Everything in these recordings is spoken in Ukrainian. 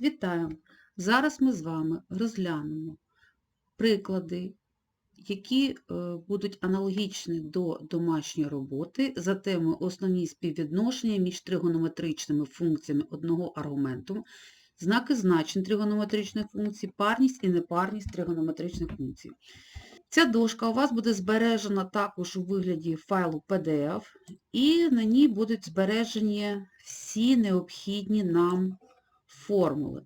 Вітаю! Зараз ми з вами розглянемо приклади, які е, будуть аналогічні до домашньої роботи за темою основні співвідношення між тригонометричними функціями одного аргументу, знаки значень тригонометричних функцій, парність і непарність тригонометричних функцій. Ця дошка у вас буде збережена також у вигляді файлу PDF, і на ній будуть збережені всі необхідні нам формули.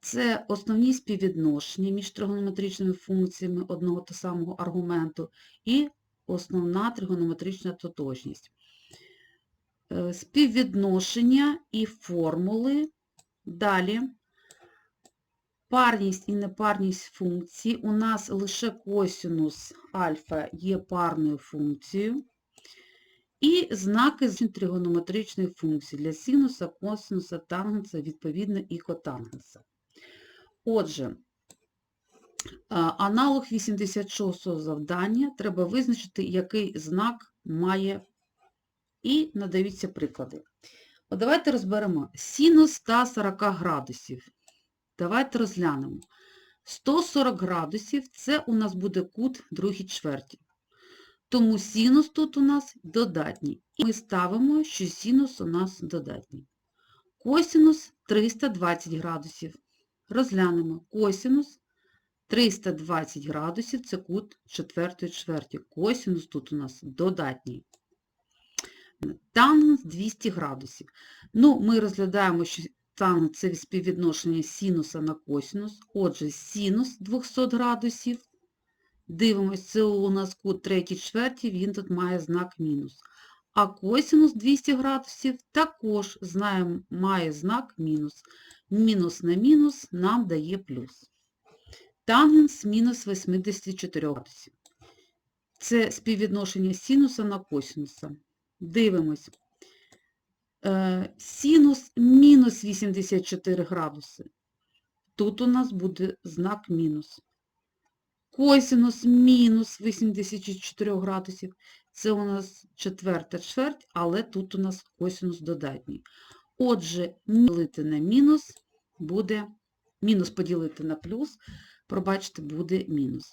Це основні співвідношення між тригонометричними функціями одного та самого аргументу і основна тригонометрична тотожність. Е, Співвідношення і формули. Далі парність і непарність функцій. У нас лише косинус альфа є парною функцією. І знаки з тригонометричних функцій для синуса, косинуса, тангенса, відповідно, і котангенса. Отже, аналог 86-го завдання треба визначити, який знак має, і надаються приклади. От давайте розберемо синус 140 градусів. Давайте розглянемо. 140 градусів це у нас буде кут другій чверті. Тому синус тут у нас додатній. І ми ставимо, що синус у нас додатній. Косинус 320 градусів. Розглянемо. Косинус 320 градусів це кут четвертої чверті. Косинус тут у нас додатній. Тангенс 200 градусів. Ну, ми розглядаємо, що тангенс – це співвідношення синуса на косинус. Отже, синус 200 градусів. Дивимось, це у нас кут третій чверті, він тут має знак мінус. А косинус 200 градусів також знаємо, має знак мінус. Мінус на мінус нам дає плюс. Тангенс мінус 84 градусів. Це співвідношення синуса на косинуса. Дивимось. Е, Синус мінус 84 градуси. Тут у нас буде знак мінус. Косинус мінус 84 градусів. Це у нас четверта чверть, але тут у нас косинус додатній. Отже, поділити на мінус буде, мінус поділити на плюс, пробачте, буде мінус.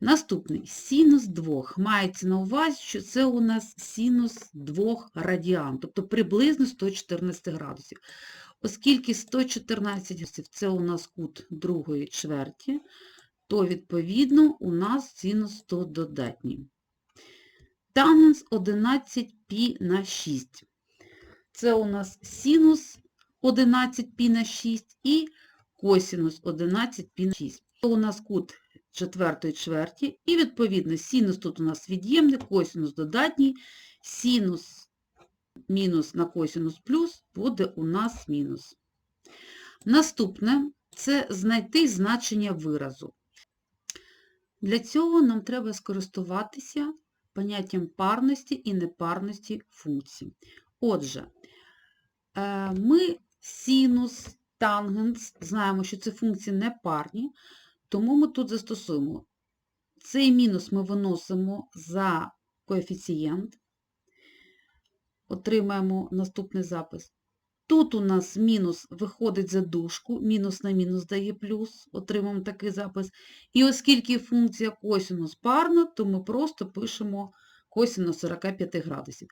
Наступний синус 2. Мається на увазі, що це у нас синус 2 радіан, тобто приблизно 114 градусів. Оскільки 114 градусів це у нас кут другої чверті, то, відповідно, у нас синус 100 додатній. Тангенс 11π на 6. Це у нас синус 11π на 6 і косинус 11π на 6. Це у нас кут четвертої чверті, і, відповідно, синус тут у нас від'ємний, косинус додатній, синус мінус на косинус плюс буде у нас мінус. Наступне – це знайти значення виразу. Для цього нам треба скористуватися поняттям парності і непарності функцій. Отже, е, ми синус, тангенс, знаємо, що це функції непарні, тому ми тут застосуємо. Цей мінус ми виносимо за коефіцієнт, отримаємо наступний запис. Тут у нас мінус виходить за дужку, мінус на мінус дає плюс, отримаємо такий запис. І оскільки функція косинус парна, то ми просто пишемо косинус 45 градусів.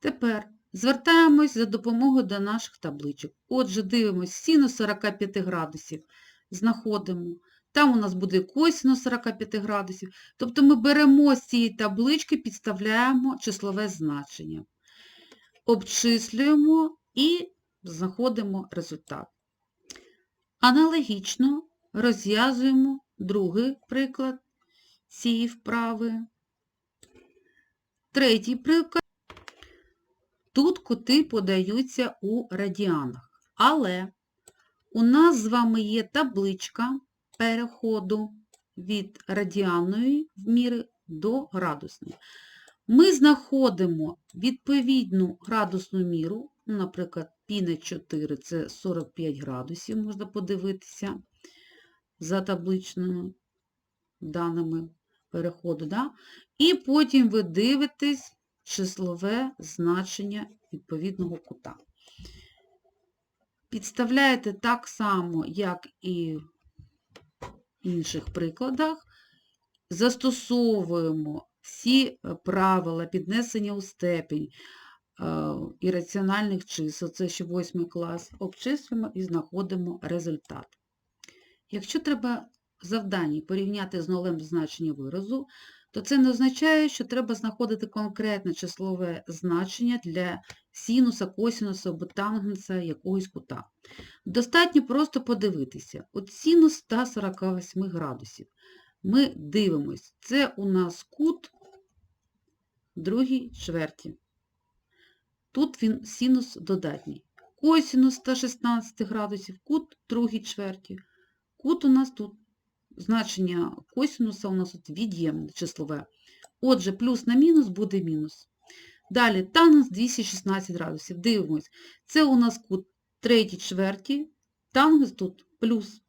Тепер звертаємось за допомогою до наших табличок. Отже, дивимось синус 45 градусів, знаходимо. Там у нас буде косинус 45 градусів. Тобто ми беремо з цієї таблички, підставляємо числове значення. Обчислюємо і знаходимо результат. Аналогічно розв'язуємо другий приклад цієї вправи. Третій приклад. Тут кути подаються у радіанах. Але у нас з вами є табличка переходу від радіанної міри до градусної. Ми знаходимо відповідну градусну міру, ну, наприклад, пі на 4 це 45 градусів, можна подивитися за табличними даними переходу. Да? І потім ви дивитесь числове значення відповідного кута. підставляєте так само, як і в інших прикладах. Застосовуємо всі е, правила піднесення у степінь ірраціональних чисел, це ще 8 клас, обчислюємо і знаходимо результат. Якщо треба в завданні порівняти з нулем значення виразу, то це не означає, що треба знаходити конкретне числове значення для синуса, косинуса або тангенса якогось кута. Достатньо просто подивитися. От синус 148 градусів. Ми дивимось, це у нас кут другій чверті. Тут він синус додатній. Косинус 116 градусів, кут другій чверті. Кут у нас тут значення косинуса у нас тут від'ємне числове. Отже, плюс на мінус буде мінус. Далі тангенс 216 градусів. Дивимось. Це у нас кут третій чверті, тангенс тут плюс.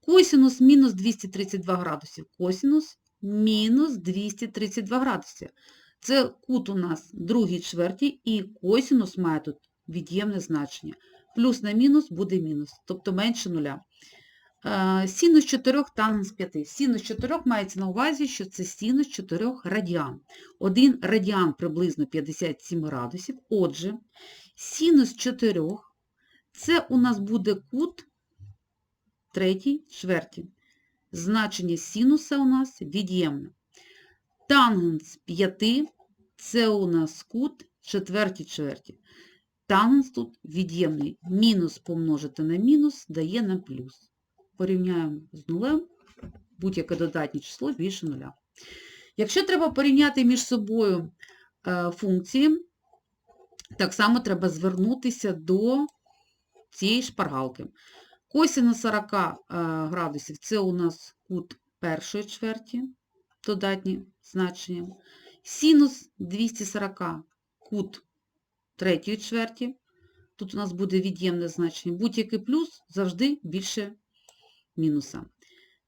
Косинус мінус 232 градусів. Косинус мінус 232 градуси. Це кут у нас другій чверті, і косинус має тут від'ємне значення. Плюс на мінус буде мінус, тобто менше нуля. Е, Синус 4 тангенс 5. Синус 4 мається на увазі, що це синус 4 радіан. Один радіан приблизно 57 градусів. Отже, синус 4 це у нас буде кут третій чверті. Значення синуса у нас від'ємне. Тангенс 5 це у нас кут четвертій чверті. Тангенс тут від'ємний. Мінус помножити на мінус дає нам плюс. Порівняємо з нулем, будь-яке додатнє число більше нуля. Якщо треба порівняти між собою е, функції, так само треба звернутися до цієї шпаргалки. Косинус 40 е, градусів це у нас кут першої чверті, додатні значення. Синус 240 кут третьої чверті. Тут у нас буде від'ємне значення. Будь-який плюс завжди більше мінуса.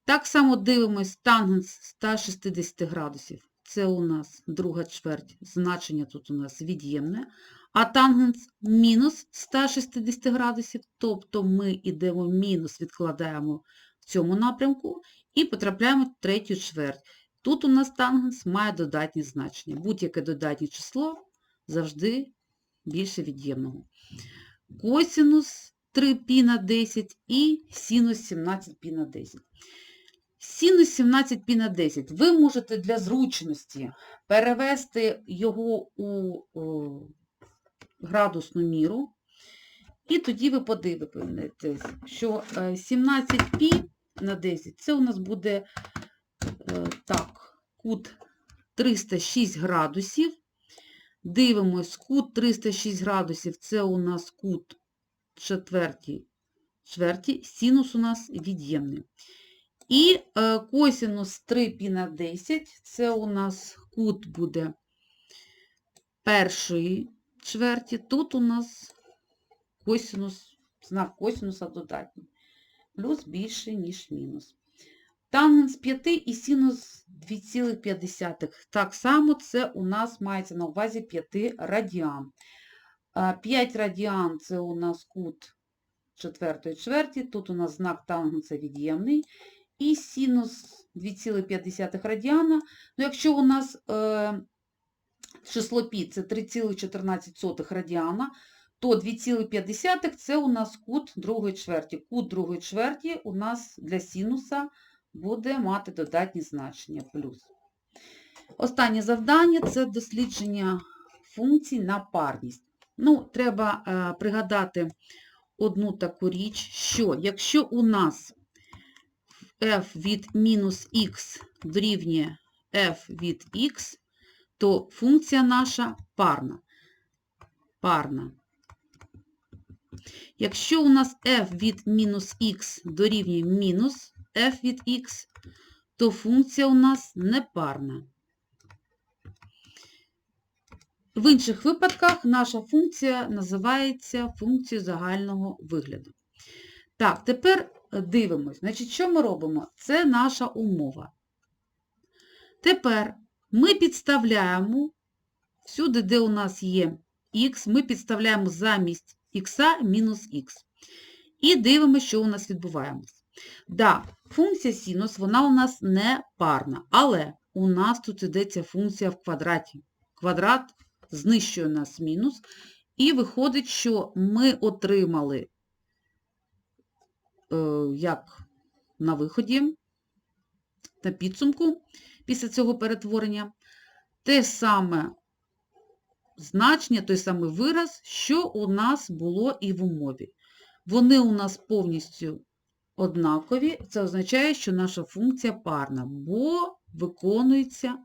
Так само дивимось тангенс 160 градусів. Це у нас друга чверть, значення тут у нас від'ємне. А тангенс мінус 160 градусів, тобто ми йдемо мінус, відкладаємо в цьому напрямку і потрапляємо в третю чверть. Тут у нас тангенс має додатні значення. Будь-яке додатнє число завжди більше від'ємного. Косинус 3π на 10 і синус 17π на 10. Синус 17 π на 10. Ви можете для зручності перевести його у о, градусну міру, і тоді ви подивитесь, що 17 π на 10 це у нас буде е, так, кут 306 градусів. Дивимось, кут 306 градусів це у нас кут четвертій чверті, синус у нас від'ємний. І е, косинус 3 π на 10, це у нас кут буде першої чверті. Тут у нас косинус, знак косинуса додатній. Плюс більше, ніж мінус. Тангенс 5 і синус 2,5. Так само це у нас мається на увазі 5 радіан. 5 радіан це у нас кут четвертої чверті, тут у нас знак тангенса від'ємний. І синус 2,5 радіана. Ну, Якщо у нас е, число π це 3,14 радіана, то 2,5 це у нас кут другої чверті. Кут другої чверті у нас для синуса буде мати додатні значення плюс. Останнє завдання це дослідження функцій на парність. Ну, Треба е, пригадати одну таку річ, що якщо у нас f від мінус х дорівнює f від x, то функція наша парна. Парна. Якщо у нас f від мінус х дорівнює мінус f від x, то функція у нас непарна. В інших випадках наша функція називається функцією загального вигляду. Так, тепер дивимось. Значить, що ми робимо? Це наша умова. Тепер ми підставляємо, всюди, де у нас є х, ми підставляємо замість х мінус х. І дивимося, що у нас відбувається. Да, функція синус, вона у нас не парна, але у нас тут йдеться функція в квадраті. Квадрат знищує нас мінус, і виходить, що ми отримали, е, як на виході, на підсумку після цього перетворення, те саме значення, той самий вираз, що у нас було і в умові. Вони у нас повністю однакові, це означає, що наша функція парна, бо виконується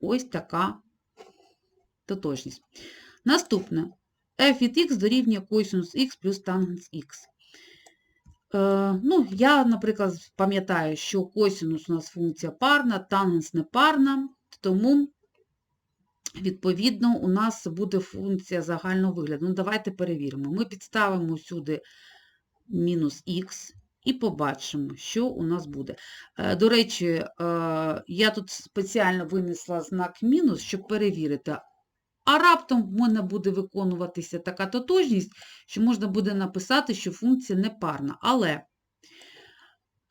ось така тотожність. Наступне. f від x дорівнює косинус x плюс тангенс x. Е, ну, я, наприклад, пам'ятаю, що косинус у нас функція парна, тангенс не парна, тому, відповідно, у нас буде функція загального вигляду. Ну, давайте перевіримо. Ми підставимо сюди мінус х і побачимо, що у нас буде. Е, До речі, е, я тут спеціально винесла знак мінус, щоб перевірити. А раптом в мене буде виконуватися така тотожність, що можна буде написати, що функція непарна. Але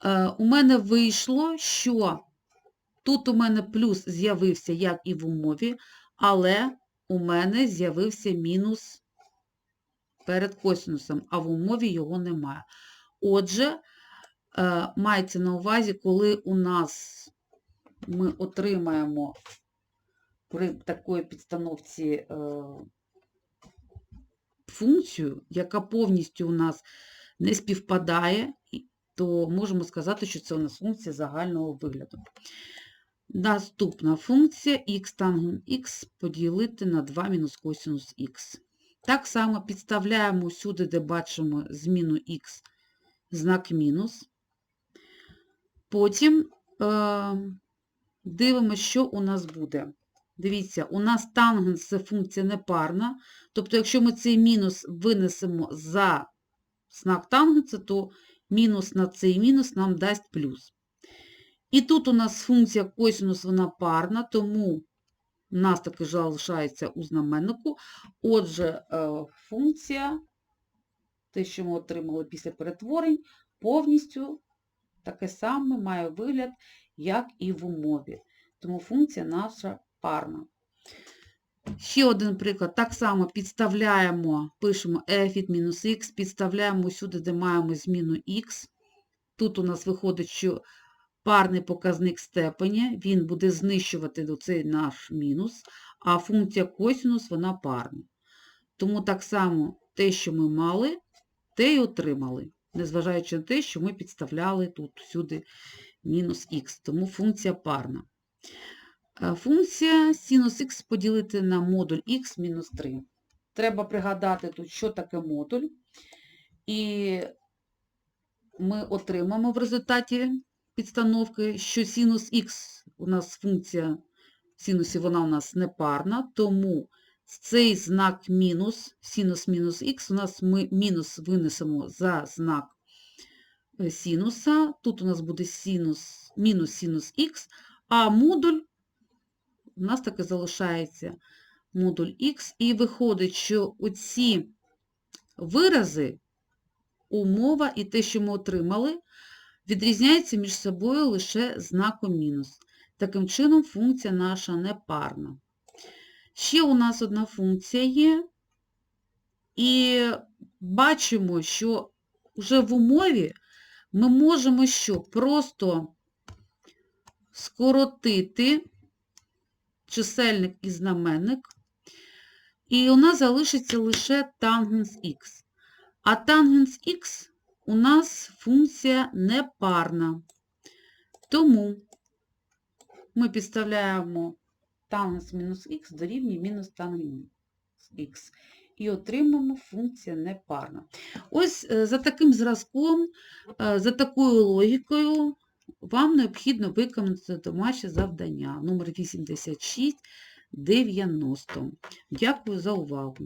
е, у мене вийшло, що тут у мене плюс з'явився, як і в умові, але у мене з'явився мінус перед косинусом, а в умові його немає. Отже, е, мається на увазі, коли у нас ми отримаємо при такої підстановці е, функцію, яка повністю у нас не співпадає, то можемо сказати, що це у нас функція загального вигляду. Наступна функція х танген х поділити на 2 мінус косинус х. Так само підставляємо сюди, де бачимо зміну х, знак мінус. Потім е, дивимося, що у нас буде. Дивіться, у нас тангенс це функція непарна. Тобто, якщо ми цей мінус винесемо за знак тангенса, то мінус на цей мінус нам дасть плюс. І тут у нас функція косинус, вона парна, тому у нас таки залишається у знаменнику. Отже, е, функція, те, що ми отримали після перетворень, повністю таке саме має вигляд, як і в умові. Тому функція наша парна. Ще один приклад. Так само підставляємо, пишемо f від мінус х, підставляємо сюди, де маємо зміну х. Тут у нас виходить, що парний показник степеня, він буде знищувати цей наш мінус, а функція косинус, вона парна. Тому так само те, що ми мали, те й отримали, незважаючи на те, що ми підставляли тут сюди мінус х, тому функція парна. Е, Функція синус х поділити на модуль х мінус 3. Треба пригадати тут, що таке модуль. І ми отримаємо в результаті підстановки, що синус х у нас функція синусів, вона у нас непарна, тому цей знак мінус, синус мінус х, у нас ми мінус винесемо за знак е, синуса. Тут у нас буде синус, мінус синус х, а модуль у нас таки залишається модуль х, і виходить, що оці вирази, умова і те, що ми отримали, відрізняються між собою лише знаком мінус. Таким чином, функція наша непарна. Ще у нас одна функція є, і бачимо, що вже в умові ми можемо що? Просто скоротити чисельник і знаменник, і у нас залишиться лише тангенс х. А тангенс х у нас функція непарна. Тому ми підставляємо тангенс мінус х дорівнює мінус танус х. І отримаємо функція непарна. Ось е, за таким зразком, е, за такою логікою вам необхідно виконати домашнє завдання номер 8690. Дякую за увагу.